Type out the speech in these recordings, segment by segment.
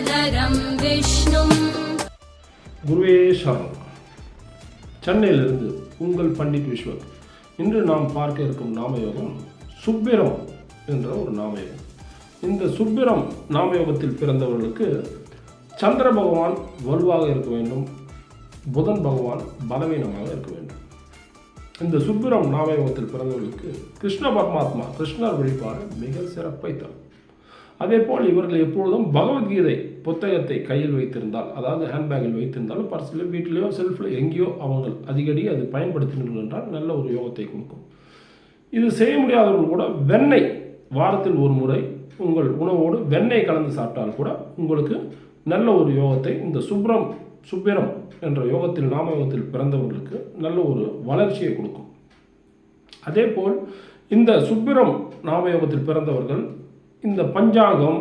பரதரம் விஷ்ணும். குருவே சரணம். சென்னையிலிருந்து உங்கள் பண்டிட் விஸ்வத். இன்று நாம் பார்க்க இருக்கும் நாமயோகம் சுப்பிரம் என்ற ஒரு நாமயோகம். இந்த சுப்பிரம் நாமயோகத்தில் பிறந்தவர்களுக்கு சந்திர பகவான் வலுவாக இருக்க வேண்டும். புதன் பகவான் பலவீனமாக இருக்க வேண்டும். இந்த சுப்பிரம் நாமயோகத்தில் பிறந்தவர்களுக்கு கிருஷ்ண பரமாத்மா கிருஷ்ணர் வழிபாடு மிக சிறப்பை தரும். அதே போல் இவர்கள் எப்பொழுதும் பகவத்கீதை புத்தகத்தை கையில் வைத்திருந்தால் அதாவது ஹேண்ட்பேக்கில் வைத்திருந்தாலும் பர்சில் வீட்டிலேயோ செல்ஃபில் எங்கேயோ அவங்க அடிக்கடி அது பயன்படுத்தினீர்கள் என்றால் நல்ல ஒரு யோகத்தை கொடுக்கும். இது செய்ய முடியாதவர்கள் கூட வெண்ணெய் வாரத்தில் ஒரு முறை உங்கள் உணவோடு வெண்ணெய் கலந்து சாப்பிட்டால் கூட உங்களுக்கு நல்ல ஒரு யோகத்தை இந்த சுப்ரம் சுப்பிரம் என்ற யோகத்தில் நாம யோகத்தில் பிறந்தவர்களுக்கு நல்ல ஒரு வளர்ச்சியை கொடுக்கும். அதேபோல் இந்த சுப்பிரம் நாமயோகத்தில் பிறந்தவர்கள் இந்த பஞ்சாங்கம்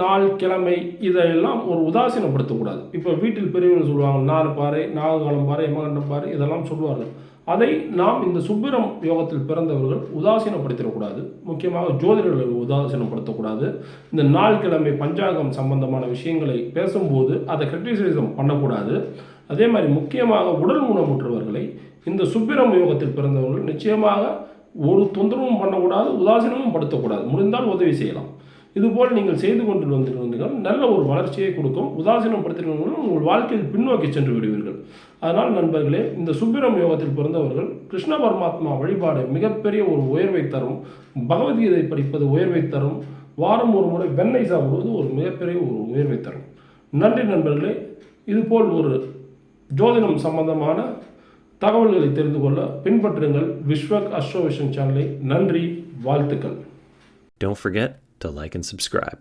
நாள் கிழமை இதையெல்லாம் ஒரு உதாசீனப்படுத்தக்கூடாது. இப்போ வீட்டில் பெரியவர்கள் சொல்லுவாங்க நாலு பாறை நாககாலம் பாறை எமகண்டம் பாறை இதெல்லாம் சொல்லுவார்கள். அதை நாம் இந்த சுப்பிரம் யோகத்தில் பிறந்தவர்கள் உதாசீனப்படுத்திடக்கூடாது. முக்கியமாக ஜோதிடர்களை உதாசீனப்படுத்தக்கூடாது. இந்த நாள் கிழமை பஞ்சாங்கம் சம்பந்தமான விஷயங்களை பேசும்போது அதை கிரிட்டிசிசம் பண்ணக்கூடாது. அதே மாதிரி முக்கியமாக உடல் ஊனமுற்றவர்களை இந்த சுப்பிரம் யோகத்தில் பிறந்தவர்கள் நிச்சயமாக ஒரு தொந்தரவும் பண்ணக்கூடாது உதாசீனமும் படுத்தக்கூடாது. முடிந்தால் உதவி செய்யலாம். இதுபோல் நீங்கள் செய்து கொண்டு வந்திருந்தீர்கள். நல்ல ஒரு வளர்ச்சியை கொடுக்கும். உதாசீனப்படுத்தினீர்கள் உங்கள் வாழ்க்கையில் பின்னோக்கி சென்று விடுவீர்கள். அதனால் நண்பர்களே இந்த சுப்பிரம் யோகத்தில் பிறந்தவர்கள் கிருஷ்ண பரமாத்மா வழிபாடு மிகப்பெரிய ஒரு உயர்வை தரும் பகவத்கீதை படிப்பது உயர்வை தரும் வாரம் ஒரு முறை வெண்ணெய் சாப்பிடுவது ஒரு மிகப்பெரிய ஒரு உயர்வை தரும். நன்றி நண்பர்களே. இதுபோல் ஒரு ஜோதிடம் சம்பந்தமான தகவல்களை தெரிந்து கொள்ள பின்பற்றுங்கள் விஸ்வக் அஸ்ட்ரோவிஷன் சேனலை நன்றி வாழ்த்துக்கள் Don't forget to like and subscribe.